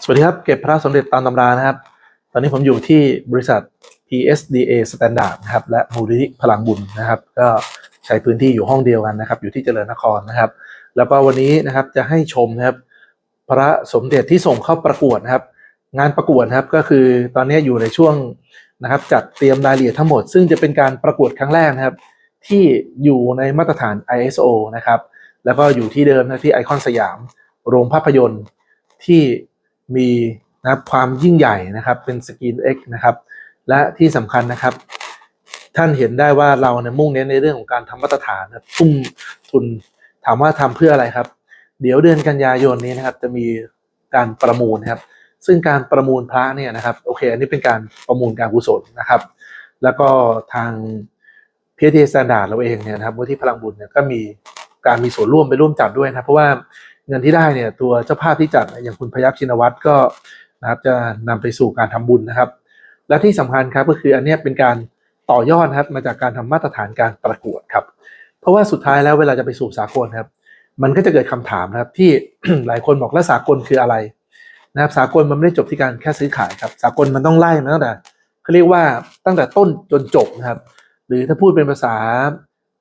สวัสดีครับ เก็บพระสมเด็จตามตำรานะครับ ตอนนี้ผมอยู่ที่บริษัท PSDA Standard นะครับ และมูลนิธิพลังบุญนะครับ ก็ใช้พื้นที่อยู่ห้องเดียวกันนะครับ อยู่ที่เจริญนครนะครับ แล้วก็วันนี้นะครับจะให้ชมนะครับ พระสมเด็จที่ส่งเข้าประกวดนะครับ งานประกวดนะครับก็คือตอนนี้อยู่ในช่วงนะครับจัดเตรียมรายละเอียดทั้งหมด ซึ่งจะเป็นการประกวดครั้งแรกนะครับ ที่อยู่ในมาตรฐาน ISO นะครับ แล้วก็อยู่ที่เดิมนะที่ไอคอนสยาม โรงภาพยนตร์ที่ มีนะครับความยิ่งใหญ่นะครับเป็นสกรีน X นะครับ และที่สำคัญนะครับท่านเห็นได้ว่าเราเนี่ยมุ่งเน้นในเรื่องของการทำมาตรฐานนะทุ่มทุนถามว่าทำเพื่ออะไรครับ เดี๋ยวเดือนกันยายนนี้นะครับ จะมีการประมูลนะครับ ซึ่งการประมูลพระเนี่ยนะครับโอเค อันนี้เป็นการประมูลการกุศลนะครับ แล้วก็ทางพีทีสแตนดาร์ดเราเองเนี่ยนะครับมูลที่พลังบุญเนี่ยก็มีการมีส่วนร่วมไปร่วมจัดด้วยนะเพราะว่า เงินที่ได้เนี่ยตัวเจ้าภาพที่จัดอย่างคุณพยัคฆ์ชินวัตรก็นะครับจะนำไปสู่การทำบุญนะครับ และที่สำคัญครับก็คืออันนี้เป็นการต่อยอดครับมาจากการทำมาตรฐานการประกวดครับ เพราะว่าสุดท้ายแล้วเวลาจะไปสู่สากลครับ มันก็จะเกิดคำถามนะครับที่หลายคนบอกแล้วสากลคืออะไรนะครับสากลมันไม่ได้จบที่การแค่ซื้อขายครับ สากลมันต้องไล่มาตั้งแต่เขาเรียกว่าตั้งแต่ต้นจนจบนะครับ หรือถ้าพูดเป็นภาษา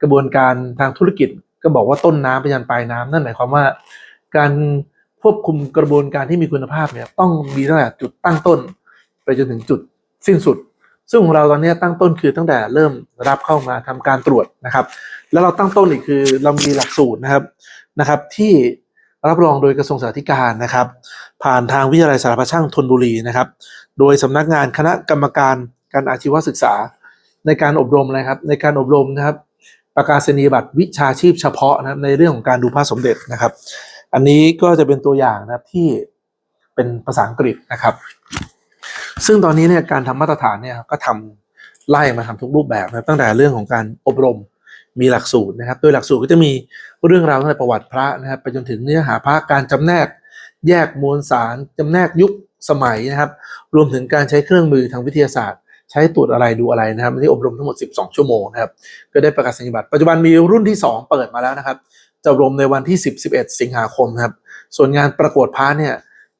กระบวนการทางธุรกิจ ก็บอกว่าต้นน้ำไปยันปลายน้ำนั่นหมายความว่า การควบคุมกระบวนการที่มีคุณภาพเนี่ยต้องมีตั้งแต่จุดตั้งต้น ไปจนถึงจุดสิ้นสุด ซึ่งของเราตอนนี้ตั้งต้นคือตั้งแต่เริ่มรับเข้ามาทำการตรวจนะครับ แล้วเราตั้งต้นอีกคือเรามีหลักสูตรนะครับนะครับ ที่รับรองโดยกระทรวงสาธารณการนะครับ ผ่านทางวิทยาลัยสารพัดช่างธนบุรีนะครับ โดยสำนักงานคณะกรรมการการอาชีวศึกษา ในการอบรมนะครับ ในการอบรมนะครับ ประกาศนียบัตรวิชาชีพเฉพาะนะครับในเรื่องของการดูพระสมเด็จนะครับ อันนี้ก็จะเป็นตัวอย่างนะครับที่เป็นภาษาอังกฤษนะครับ ซึ่งตอนนี้เนี่ยการทำมาตรฐานเนี่ยก็ทำไล่มาทำทุกรูปแบบนะครับตั้งแต่เรื่องของการอบรมมีหลักสูตรนะครับ โดยหลักสูตรก็จะมีเรื่องราวตั้งแต่ประวัติพระนะครับไปจนถึงเนื้อหาพระการจำแนกแยกมวลสารจำแนกยุคสมัยนะครับ รวมถึงการใช้เครื่องมือทางวิทยาศาสตร์ ใช้ตรวจอะไรดูอะไรนะครับที่อบรมทั้งหมด 12 ชั่วโมงนะครับก็ได้ประกาศนียบัตรปัจจุบันมีรุ่นที่ 2 เปิดมาแล้วนะครับ จะอบรมในวันที่ 10 11 สิงหาคมครับ ส่วนงานประกวดพระเนี่ย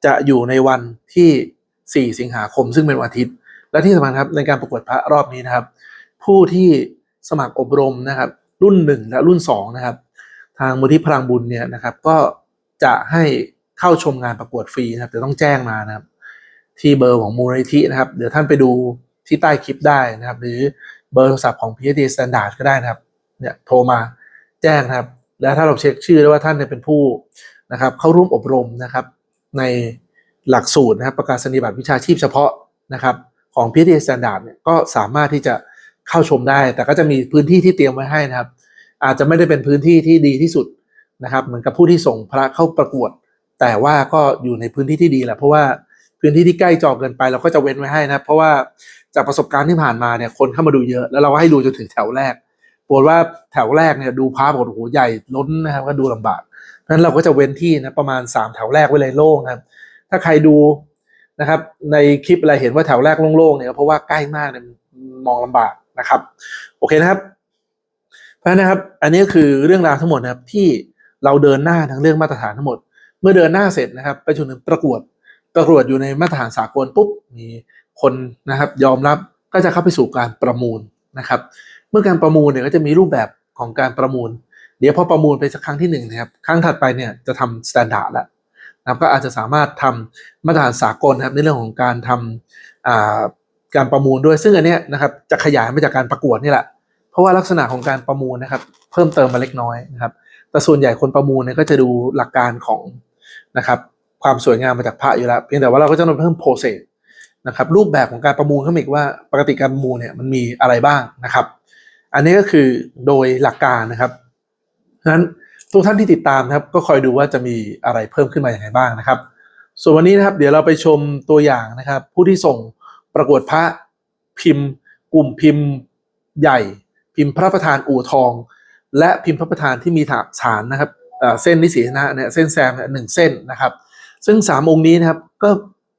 จะอยู่ในวันที่ 4 สิงหาคม ซึ่งเป็นวันอาทิตย์ และที่สำคัญครับในการประกวดพระรอบนี้นะครับ ผู้ที่สมัครอบรมนะครับ รุ่น 1 และรุ่น2นะครับ ทางมูลที่พลังบุญเนี่ยนะครับ ก็จะให้เข้าชมงานประกวดฟรีนะครับแต่ต้องแจ้งมานะครับ ที่เบอร์ของมูลนิธินะครับ เดี๋ยวท่านไปดูที่ใต้คลิปได้นะครับ หรือเบอร์โทรศัพท์ของ PhD Standard ก็ได้นะครับเนี่ยโทรมาแจ้งนะครับ แล้วถ้าเราเช็คชื่อได้ว่าท่านเนี่ยเป็นผู้นะครับเข้าร่วมอบรมนะครับในหลักสูตรนะครับประกาศนียบัตรวิชาชีพเฉพาะนะครับของ PhD Standard เนี่ยก็สามารถที่จะเข้าชมได้ แต่ก็จะมีพื้นที่ที่เตรียมไว้ให้นะครับ อาจจะไม่ได้เป็นพื้นที่ที่ดีที่สุดนะครับเหมือนกับผู้ที่ส่งพระเข้าประกวด แต่ว่าก็อยู่ในพื้นที่ที่ดีแหละเพราะว่าพื้นที่ที่ใกล้จอเกินไปเราก็จะเว้นไว้ให้นะเพราะว่าจากประสบการณ์ที่ผ่านมาเนี่ยคนเข้ามาดูเยอะ แล้วเราก็ให้ดูจนถึงแถวแรก ปรากว่าแถวแรกเนี่ยดูพระบอกโอ้โหใหญ่ล้นนะครับก็ดูลำบากเพราะฉะนั้นเราก็จะเว้นที่นะประมาณ 3 แถวแรกไว้เลยโล่งนะครับ ถ้าใครดูนะครับ ในคลิปอะไรเห็นว่าแถวแรกโล่งๆเนี่ยเพราะว่าใกล้มากเนี่ยมองลำบากนะครับ โอเคนะครับ เพราะฉะนั้นนะครับ อันนี้คือเรื่องราวทั้งหมดนะครับที่เราเดินหน้าทั้งเรื่องมาตรฐานทั้งหมด เมื่อเดินหน้าเสร็จนะครับไปจนถึงประกวดประกวดอยู่ในมาตรฐานสากลปุ๊บมีคนนะครับ ยอมรับก็จะเข้าไปสู่การประมูลนะครับ เมื่อการประมูลเนี่ยก็จะมีรูปแบบของการประมูล เดี๋ยวพอประมูลไปสักครั้งที่หนึ่งนะครับครั้งถัดไปเนี่ยจะทำสแตนดาร์ดแล้วนะครับก็อาจจะสามารถทำมาตรฐานสากลนะครับในเรื่องของการทำการประมูลด้วยซึ่งอันเนี้ยนะครับจะขยายมาจากการประกวดนี่แหละเพราะว่าลักษณะของการประมูลนะครับเพิ่มเติมมาเล็กน้อยนะครับแต่ส่วนใหญ่คนประมูลเนี่ยก็จะดูหลักการของนะครับความสวยงามมาจากพระอยู่แล้วเพียงแต่ว่าเราก็จะต้องเพิ่มโปรเซสนะครับรูปแบบของการประมูลเข้ามาอีกว่าปกติการประมูลเนี่ยมันมีอะไรบ้างนะครับ อันนี้ก็คือโดยหลักการนะครับฉะนั้นทุกท่านที่ติดตามนะครับ ก็คอยดูว่าจะมีอะไรเพิ่มขึ้นมาอย่างไรบ้างนะครับ ส่วนวันนี้นะครับ เดี๋ยวเราไปชมตัวอย่างนะครับ ผู้ที่ส่งประกวดพระพิมพ์ กลุ่มพิมพ์ใหญ่ พิมพ์พระประธานอู่ทอง และพิมพ์พระประธานที่มีฐานนะครับเส้นนิสีนะเนี่ยเส้นแซมหนึ่งเส้นนะครับ ซึ่งสามองค์นี้นะครับก็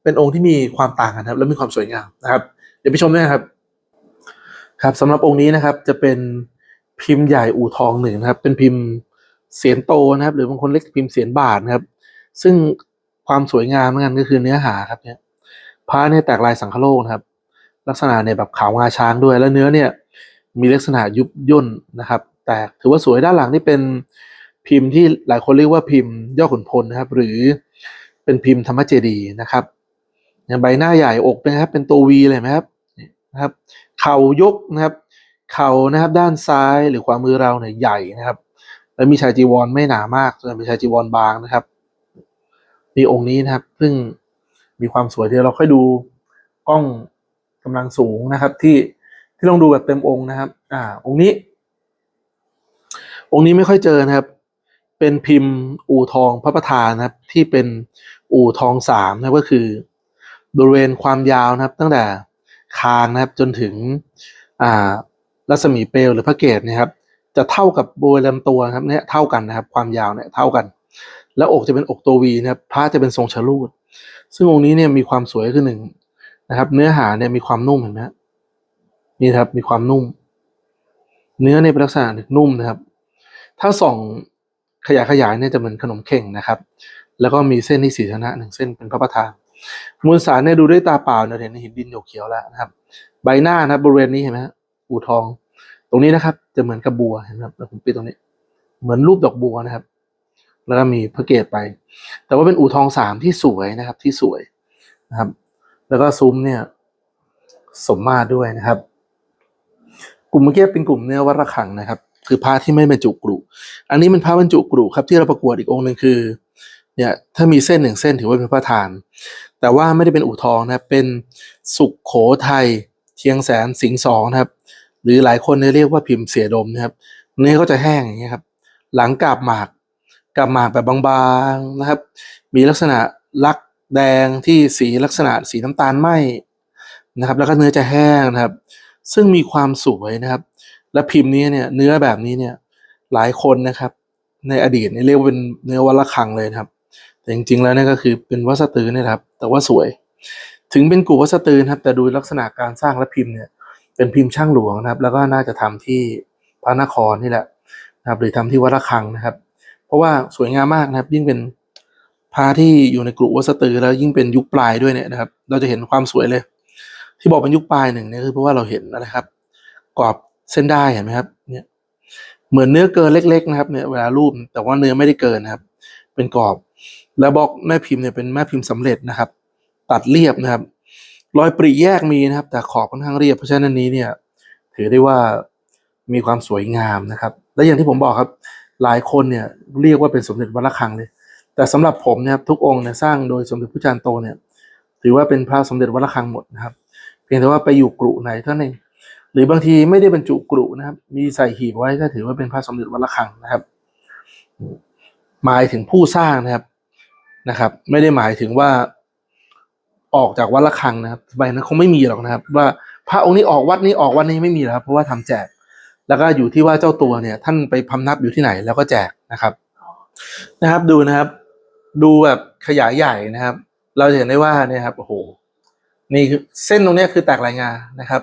เป็นองค์ที่มีความต่างกันครับ และมีความสวยงามนะครับ เดี๋ยวไปชมด้วยนะครับ ครับสำหรับองค์นี้นะครับจะเป็นพิมพ์ใหญ่อู่ทองหนึ่งนะครับ เป็นพิมพ์เสียนโตนะครับ หรือบางคนเรียกพิมพ์เสียนบาทนะครับ ซึ่งความสวยงามเหมือนกันก็คือเนื้อหาครับเนี่ยพระเนี่ยแตกลายสังคโลกนะครับ ลักษณะเนี่ยแบบขาวงาช้างด้วย แล้วเนื้อเนี่ยมีลักษณะยุบย่นนะครับ แต่ถือว่าสวยด้านหลังนี่เป็นพิมพ์ที่หลายคนเรียกว่าพิมพ์ย่อขุนพลนะครับ หรือเป็นพิมพ์ธรรมเจดีนะครับอย่างใบหน้าใหญ่อกนะครับเป็นตัววีเลยไหมครับ นะครับ เข่ายกนะครับ เข่านะครับด้านซ้ายหรือขวามมือเราเนี่ยใหญ่นะครับ แล้วมีชายจีวรไม่หนามากแต่เป็นชายจีวรบางนะครับนี่องค์นี้นะครับ ซึ่งมีความสวยที่เราค่อยดูกล้องกำลังสูงนะครับ ที่ที่ลองดูแบบเต็มองค์นะครับ อ่า องค์นี้ องค์นี้ไม่ค่อยเจอนะครับ เป็นพิมพ์อู่ทองพระประธานนะครับ ที่เป็นอู่ทองสามนะก็คือบริเวณความยาวนะครับ ตั้งแต่ คางนะครับจนถึงอ่ารัศมีเปลวหรือพระเกศนะครับ จะเท่ากับบริเวณลำตัวนะครับเนี่ยเท่ากันนะครับ ความยาวเนี่ยเท่ากัน แล้วอกจะเป็นอกตัววีนะครับพระจะเป็นทรงชะลูด ซึ่งองค์นี้เนี่ยมีความสวยคือหนึ่งนะครับ เนื้อหาเนี่ยมีความนุ่มเห็นไหมนี่ครับมีความนุ่ม เนื้อในยเป็นลักษณะนุ่มนะครับ ถ้าส่องขยายขยายเนี่ยจะเหมือนขนมเข่งนะครับ แล้วก็มีเส้นที่สีชนะหนึ่งเส้นเป็นพระประธาน มวลสารเนี่ยดูด้วยตาเปล่าเนี่ยเห็นหินดินหยกเขียวแล้วนะครับ ใบหน้านะบริเวณนี้เห็นไหมฮะอู่ทอง ตรงนี้นะครับ จะเหมือนกับบัวเห็นไหมครับผมปิดตรงนี้ เหมือนรูปดอกบัวนะครับ แล้วก็มีพระเกศไป แต่ว่าเป็นอู่ทองสามที่สวยนะครับ ที่สวยนะครับ แล้วก็ซุ้มเนี่ย สมมาตรด้วยนะครับ กลุ่มเมื่อกี้เป็นกลุ่มเนื้อวัดระฆังนะครับ คือพระที่ไม่บรรจุกรุอันนี้เป็นพระบรรจุกรุครับที่เราประกวดอีกองค์หนึ่งคือเนี่ยถ้ามีเส้นหนึ่งเส้นถือว่าเป็นพระทาน แต่ว่าไม่ได้เป็นอู่ทองนะครับเป็นสุขโขทัยเชียงแสนสิงสองนะครับ หรือหลายคนเรียกว่าพิมพ์เสียดมนะครับเนื้อก็จะแห้งอย่างเงี้ยครับ หลังกาบหมากกาบหมากแบบบางๆนะครับ มีลักษณะลักแดงที่สีลักษณะสีน้ำตาลไหมนะครับ แล้วก็เนื้อจะแห้งนะครับ ซึ่งมีความสวยนะครับ และพิมพ์นี้เนี่ยเนื้อแบบนี้เนี่ยหลายคนนะครับ ในอดีตเนี่เรียกว่าเป็นเนื้อวัลคังเลยนะครับ แต่จริงๆแล้วเนี่ยก็คือเป็นวัสตือเนี่ยครับ แต่ว่าสวย ถึงเป็นกู่วัสตือนครับ แต่ดูลักษณะการสร้างและพิมพ์เนี่ย เป็นพิมพ์ช่างหลวงนะครับ แล้วก็น่าจะทำที่พระนครนี่แหละนะครับ หรือทำที่วัดระฆังนะครับ เพราะว่าสวยงามมากนะครับ ยิ่งเป็นพระที่อยู่ในกรุวัสตือแล้วยิ่งเป็นยุคปลายด้วยเนี่ยนะครับ เราจะเห็นความสวยเลย ที่บอกเป็นยุคปลายหนึ่งเนี่ยคือเพราะว่าเราเห็นนะครับกรอบเส้นได้เห็นไหมครับ เนี่ยเหมือนเนื้อเกินเล็ก ๆ นะครับเนี่ยเวลารูปแต่ว่าเนื้อไม่ได้เกินนะครับ เป็นกรอบ แล้วบล็อกแม่พิมพ์เนี่ยเป็นแม่พิมพ์สำเร็จนะครับ ตัดเรียบนะครับ รอยปริแยกมีนะครับ แต่ขอบค่อนข้างเรียบ เพราะฉะนั้นนี้เนี่ย ถือได้ว่ามีความสวยงามนะครับ และอย่างที่ผมบอกครับ หลายคนเนี่ยเรียกว่าเป็นสมเด็จวัดระฆังเลย แต่สำหรับผมเนี่ยทุกองค์เนี่ยสร้างโดยสมเด็จพระจารย์โตเนี่ยถือว่าเป็นพระสมเด็จวัดระฆังหมดนะครับ เพียงแต่ว่าไปอยู่กรุไหนเท่านั้นเองหรือบางทีไม่ได้บรรจุกรุนะครับ มีใส่หีบไว้ก็ถือว่าเป็นพระสมเด็จวัดระฆังนะครับหมายถึงผู้สร้างนะครับ นะครับ ไม่ได้หมายถึงว่าออกจากวัดระฆังนะครับสมัยนั้นคงไม่มีหรอกนะครับ ว่าพระองค์นี้ออกวัดนี้ออกวัดนี้ไม่มีหรอกครับเพราะว่าทำแจก แล้วก็อยู่ที่ว่าเจ้าตัวเนี่ย ท่านไปพำนับอยู่ที่ไหนแล้วก็แจกนะครับนะครับ ดูนะครับ ดูแบบขยายใหญ่นะครับ เราจะเห็นได้ว่าเนี่ยครับโอ้โหนี่คือเส้นตรงนี้คือแตกลายงานะครับ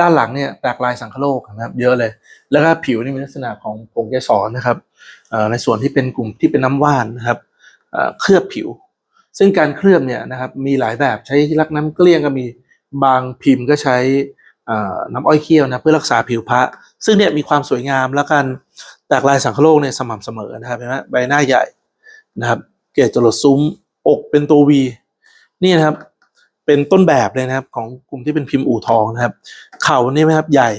ด้านหลังเนี่ยแตกลายสังคโลกนะครับ เยอะเลย แล้วก็ผิวนี่มีลักษณะของผงเกสรนะครับในส่วนที่เป็นกลุ่มที่เป็นน้ำว่านนะครับ เคลือบผิว ซึ่งการเคลือบเนี่ยนะครับมีหลายแบบใช้ลักน้ำเกลี้ยงก็มีบางพิมพ์ก็ใช้น้ำอ้อยเคี่ยวนะเพื่อรักษาผิวพระ ซึ่งเนี่ยมีความสวยงามแล้วกันแตกลายสังคโลกเนี่ยสม่ำเสมอนะครับเห็นไหมใบหน้าใหญ่นะครับ เกศจรดซุ้มอกเป็นตัววีนี่นะครับเป็นต้นแบบเลยนะครับของกลุ่มที่เป็นพิมพ์อู่ทองนะครับ เข่านี่ไหมครับใหญ่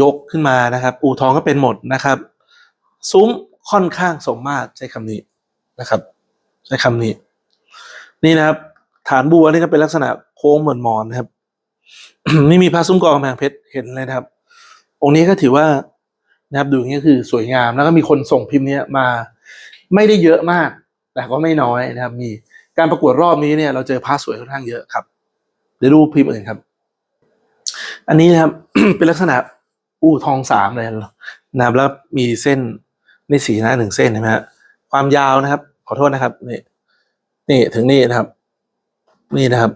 ยกขึ้นมานะครับ อู่ทองก็เป็นหมดนะครับ ซุ้มค่อนข้างสมมาตรใช้คำนี้ นะครับ ใช้คำนี้ นี่นะครับ ฐานบัวนี่ก็เป็นลักษณะโค้งเหมือนมอนนะครับนี่มีพระซุ้มกอกำแพงเพชรเห็นเลยนะครับ องค์นี้ก็ถือว่านะครับดูอย่างนี้คือสวยงามแล้วก็มีคนส่งพิมพ์เนี้ยมา ไม่ได้เยอะมาก แต่ก็ไม่น้อยนะครับ มีการประกวดรอบนี้เนี่ยเราเจอพระสวยค่อนข้างเยอะครับเดี๋ยวดูพิมพ์อื่นครับ อันนี้นะครับ เป็นลักษณะอู้ทองสามเลยนะครับแล้วมีเส้นในสีหน้าหนึ่งเส้นเห็นไหมฮะความยาวนะครับ อโทษนะครับ นี่ นี่ถึงนี่นะครับ นี่นะครับ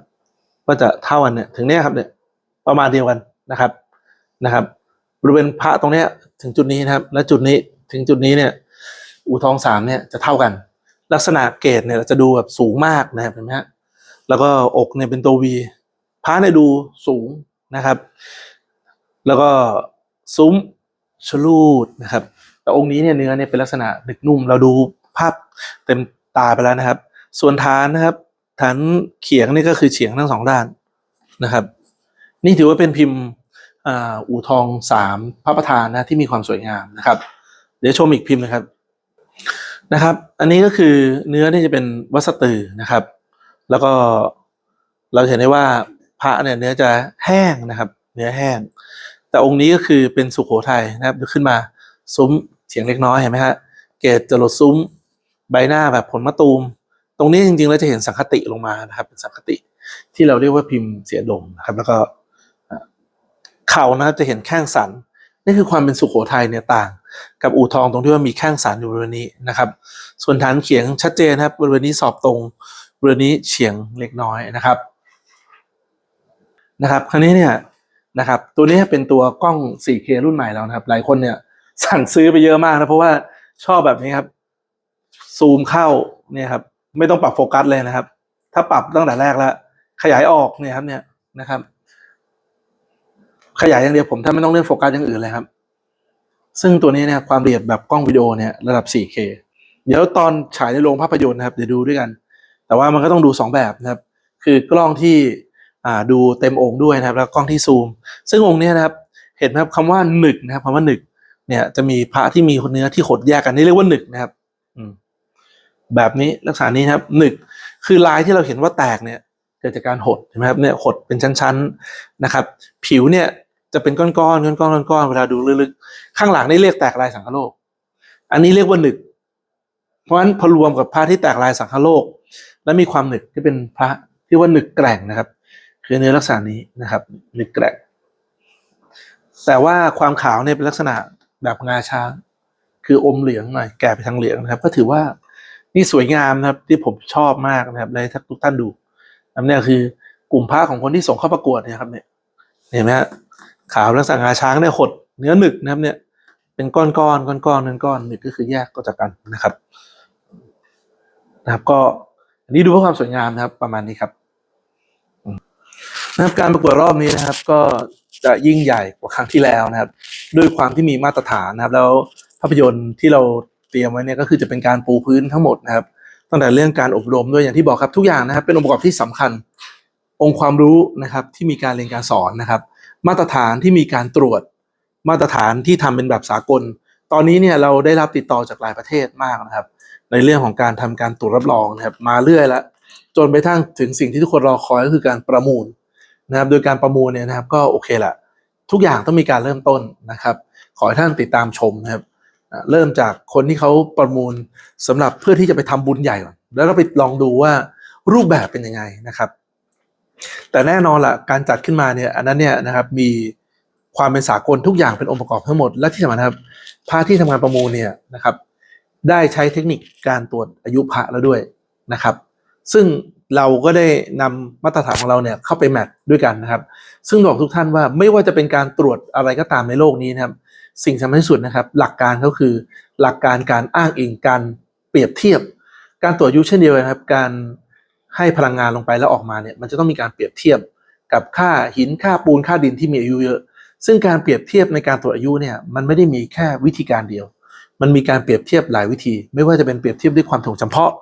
ก็จะเท่ากันเนี่ย ถึงเนี้ยครับเนี่ย ประมาณเดียวกันนะครับ นะครับ บริเวณพระตรงเนี้ย ถึงจุดนี้นะครับ และจุดนี้ถึงจุดนี้เนี่ย อู่ทองสามเนี่ยจะเท่ากัน ลักษณะเกตเนี่ยจะดูแบบสูงมากนะครับเห็นไหมฮะ แล้วก็อกเนี่ยเป็นตัววีพระเนี่ยดูสูงนะครับ แล้วก็ซุ้มชลูดนะครับ แต่องค์นี้เนี่ยเนื้อเนี่ยเป็นลักษณะหนึกนุ่มเราดู ภาพเต็มตาไปแล้วนะครับ ส่วนฐานนะครับฐานเขียงนี่ก็คือเฉียงทั้งสองด้านนะครับ นี่ถือว่าเป็นพิมพ์อู่ทองสามพระประธานนะที่มีความสวยงามนะครับ เดี๋ยวชมอีกพิมพ์นะครับนะครับ อันนี้ก็คือเนื้อนี่จะเป็นวัสตือนะครับ แล้วก็เราเห็นได้ว่าพระเนี่ยเนื้อจะแห้งนะครับ เนื้อแห้ง แต่องค์นี้ก็คือเป็นสุโขทัยนะครับขึ้นมาซุ้มเฉียงเล็กน้อยเห็นไหมฮะเกศจรดซุ้ม ใบหน้าแบบผลมะตูม ตรงนี้จริงๆเราจะเห็นสังคติลงมานะครับ เป็นสังคติที่เราเรียกว่าพิมพ์เสียดมนะครับ แล้วก็เข่านะครับจะเห็นแข้งสันนี่คือความเป็นสุโขทัยเนี่ยต่าง กับอู่ทองตรงที่ว่ามีแข้งสันอยู่บริเวณนี้นะครับ ส่วนฐานเขียงชัดเจนนะครับบริเวณนี้สอบตรงบริเวณนี้เฉียงเล็กน้อยนะครับนะครับ คราวนี้เนี่ยนะครับ ตัวนี้เป็นตัวกล้อง 4K รุ่นใหม่แล้วนะครับ หลายคนเนี่ยสั่งซื้อไปเยอะมากนะเพราะว่าชอบแบบนี้ครับ ซูมเข้าเนี่ยครับ ไม่ต้องปรับโฟกัสเลยนะครับ ถ้าปรับตั้งแต่แรกแล้ว ขยายออกเนี่ยครับเนี่ยนะครับ ขยายอย่างเดียวผมถ้าไม่ต้องเลื่อนโฟกัสอย่างอื่นเลยครับ ซึ่งตัวนี้เนี่ยความละเอียดแบบกล้องวิดีโอเนี่ยระดับ 4K เดี๋ยวตอนฉายในโรงภาพยนตร์นะครับ เดี๋ยวดูด้วยกัน แต่ว่ามันก็ต้องดู 2 แบบนะครับ คือกล้องที่อ่าดูเต็มองค์ด้วยนะครับ แล้วกล้องที่ซูม ซึ่งองค์นี้นะครับ เห็นไหมครับคำว่าหนึกนะครับคำว่าหนึกเนี่ยจะมีพระที่มีเนื้อที่ขดแยกกันนี่เรียกว่าหนึกนะครับ อืม แบบนี้ลักษณะนี้ครับหนึกคือลายที่เราเห็นว่าแตกเนี่ยเกิดจากการหดเห็นไหมครับเนี่ยหดเป็นชั้นๆนะครับ ผิวเนี่ยจะเป็นก้อนๆก้อนๆก้อนๆอนๆเวลาดูลึกๆข้างหลังนี่เรียกแตกลายสังคโลก อันนี้เรียกว่าหนึกเพราะฉะนั้นพอรวมกับพระที่แตกลายสังคโลก และมีความหนึกที่เป็นพระที่ว่าหนึกแกร่งนะครับ คือเนื้อลักษณะนี้นะครับหนึกแกร่งแต่ว่าความขาวเนี่ยเป็นลักษณะแบบงาช้าง คืออมเหลืองหน่อยแก่ไปทางเหลืองนะครับ ก็ถือว่า นี่สวยงามนะครับที่ผมชอบมากนะครับเลยทุกท่านดูอันเนี้ยคือกลุ่มพระของคนที่ส่งเข้าประกวดเนี่ยครับเนี่ยเห็นไหมฮะขาวลักษณะงาช้างเนี่ยหดเนื้อหนึกนะครับเนี่ยเป็นก้อนก้อนก้อนก้อนก้อนหนึกก็คือแยกก็จากกันนะครับ นะครับ ก็อันนี้ดูเพื่อความสวยงามนะครับ ประมาณนี้ครับนะครับการประกวดรอบนี้นะครับ ก็จะยิ่งใหญ่กว่าครั้งที่แล้วนะครับ ด้วยความที่มีมาตรฐานนะครับ แล้วภาพยนตร์ที่เรา เตรียมไว้เนี่ยก็คือจะเป็นการปูพื้นทั้งหมดนะครับตั้งแต่เรื่องการอบรมด้วยอย่างที่บอกครับทุกอย่างนะครับ เป็นองค์ประกอบที่สำคัญ องค์ความรู้นะครับที่มีการเรียนการสอนนะครับ มาตรฐานที่มีการตรวจ มาตรฐานที่ทำเป็นแบบสากล ตอนนี้เนี่ยเราได้รับติดต่อจากหลายประเทศมากนะครับ ในเรื่องของการทำการตรวจรับรองนะครับ มาเรื่อยล้วจนไปทั้งถึงสิ่งที่ทุกคนรอคอยก็คือการประมูลนะครับ โดยการประมูลเนี่ยนะครับก็โอเคละทุกอย่างต้องมีการเริ่มต้นนะครับ ขอให้ท่านติดตามชมนะครับ เริ่มจากคนที่เขาประมูลสำหรับเพื่อที่จะไปทำบุญใหญ่ก่อนแล้วเราไปลองดูว่ารูปแบบเป็นยังไงนะครับ แต่แน่นอนละการจัดขึ้นมาเนี่ยอันนั้นเนี่ยนะครับมีความเป็นสากลทุกอย่างเป็นองค์ประกอบทั้งหมดและที่สำคัญครับพระที่ทำงานประมูลเนี่ยนะครับ ได้ใช้เทคนิคการตรวจอายุพระแล้วด้วยนะครับ ซึ่ง เราก็ได้นำมาตรฐานของเราเนี่ยเข้าไปแมทด้วยกันนะครับ ซึ่งบอกทุกท่านว่าไม่ว่าจะเป็นการตรวจอะไรก็ตามในโลกนี้นะครับ สิ่งสำคัญที่สุดนะครับ หลักการก็คือหลักการการอ้างอิงการเปรียบเทียบ การตรวจอายุเช่นเดียวกันครับ การให้พลังงานลงไปแล้วออกมาเนี่ยมันจะต้องมีการเปรียบเทียบ กับค่าหินค่าปูนค่าดินที่มีอายุเยอะ ซึ่งการเปรียบเทียบในการตรวจอายุเนี่ยมันไม่ได้มีแค่วิธีการเดียว มันมีการเปรียบเทียบหลายวิธี ไม่ว่าจะเป็นเปรียบเทียบด้วยความถ่วงจำเพาะ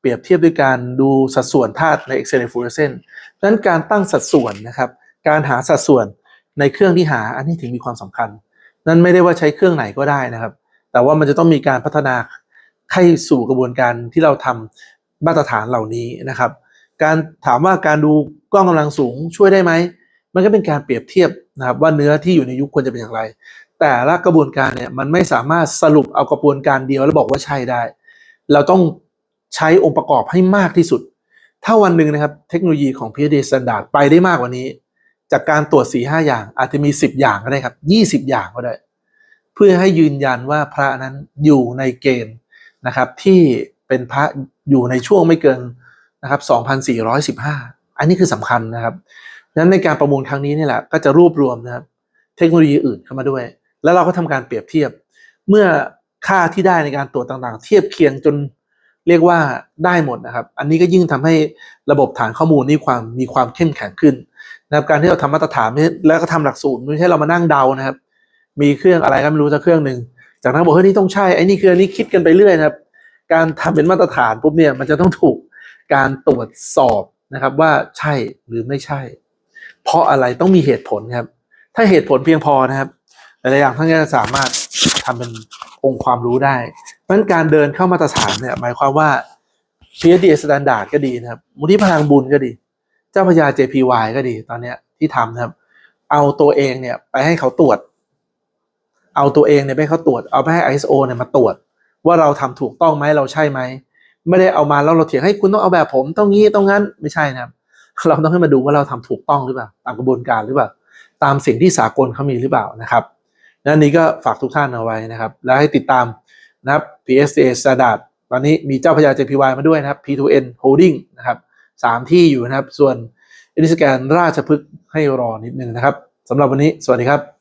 เปรียบเทียบด้วยการดูสัดส่วนธาตุใน Excel fluorescence ดังนั้นการตั้งสัดส่วนนะครับการหาสัดส่วนในเครื่องที่หาอันนี้ถึงมีความสำคัญ นั่นไม่ได้ว่าใช้เครื่องไหนก็ได้นะครับ แต่ว่ามันจะต้องมีการพัฒนาให้สู่กระบวนการที่เราทำมาตรฐานเหล่านี้นะครับ การถามว่าการดูกล้องกำลังสูงช่วยได้ไหม มันก็เป็นการเปรียบเทียบนะครับว่าเนื้อที่อยู่ในยุคควรจะเป็นอย่างไร แต่ละกระบวนการเนี่ยมันไม่สามารถสรุปเอากระบวนการเดียวแล้วบอกว่าใช่ได้ เราต้อง ใช้องค์ประกอบให้มากที่สุด ถ้าวันหนึ่งนะครับ เทคโนโลยีของ PhD Standard ไปได้มากกว่านี้ จากการตรวจ4ีห้าอย่างอาจจะมี 10 อย่างก็ได้ครับ 20 อย่างก็ได้ เพื่อให้ยืนยันว่าพระนั้นอยู่ในเกณฑ์นะครับที่เป็นพระอยู่ในช่วงไม่เกินนะครับ2,415 อันนี้คือสำคัญนะครับดังนั้นในการประมูลครั้งนี้นี่แหละก็จะรวบรวมนะครับเทคโนโลยีอื่นเข้ามาด้วย แล้วเราก็ทำการเปรียบเทียบ เมื่อค่าที่ได้ในการตรวจต่างๆ เทียบเคียงจน เรียกว่าได้หมดนะครับ อันนี้ก็ยิ่งทำให้ระบบฐานข้อมูลนี่ความมีความเข้มแข็งขึ้นนะครับการที่เราทำมาตรฐานไม่แล้วก็ทำหลักสูตรไม่ใช่เรามานั่งเดานะครับ มีเครื่องอะไรก็ไม่รู้สักเครื่องหนึ่งจากนั้นบอกเฮ้ยนี่ต้องใช่ไอ้นี่คืออันนี้คิดกันไปเรื่อยนะครับ การทำเป็นมาตรฐานปุ๊บเนี่ยมันจะต้องถูกการตรวจสอบนะครับว่าใช่หรือไม่ใช่ เพราะอะไรต้องมีเหตุผลครับ ถ้าเหตุผลเพียงพอนะครับหลายอย่างท่านก็จะสามารถทำเป็นองค์ความรู้ได้ เพราะฉะนั้นการเดินเข้ามาตรฐานเนี่ยหมายความว่า PSD Standard ก็ดีนะครับมูลที่พลังบุญก็ดี เจ้าพระยา JPY ก็ดีตอนเนี้ยที่ทำนะครับ เอาตัวเองเนี่ยไปให้เขาตรวจ เอาตัวเองเนี่ยไปให้เขาตรวจเอาไปให้ ISO เนี่ยมาตรวจ ว่าเราทำถูกต้องไหมเราใช่ไหมไม่ได้เอามาแล้วเราเถียงให้คุณต้องเอาแบบผมต้องงี้ต้องงั้นไม่ใช่นะครับ เราต้องให้มาดูว่าเราทำถูกต้องหรือเปล่าตามกระบวนการหรือเปล่าตามสิ่งที่สากลเขามีหรือเปล่านะครับนั่นนี้ก็ฝากทุกท่านเอาไว้นะครับ แล้วให้ติดตาม นะครับ PSA Standard ตอนนี้มีเจ้าพระยา JPY มาด้วยนะครับ P2N Holding นะครับสามที่อยู่นะครับ ส่วนอินิสแกนราชพฤกษ์ให้รอนิดนึงนะครับสำหรับวันนี้ สวัสดีครับ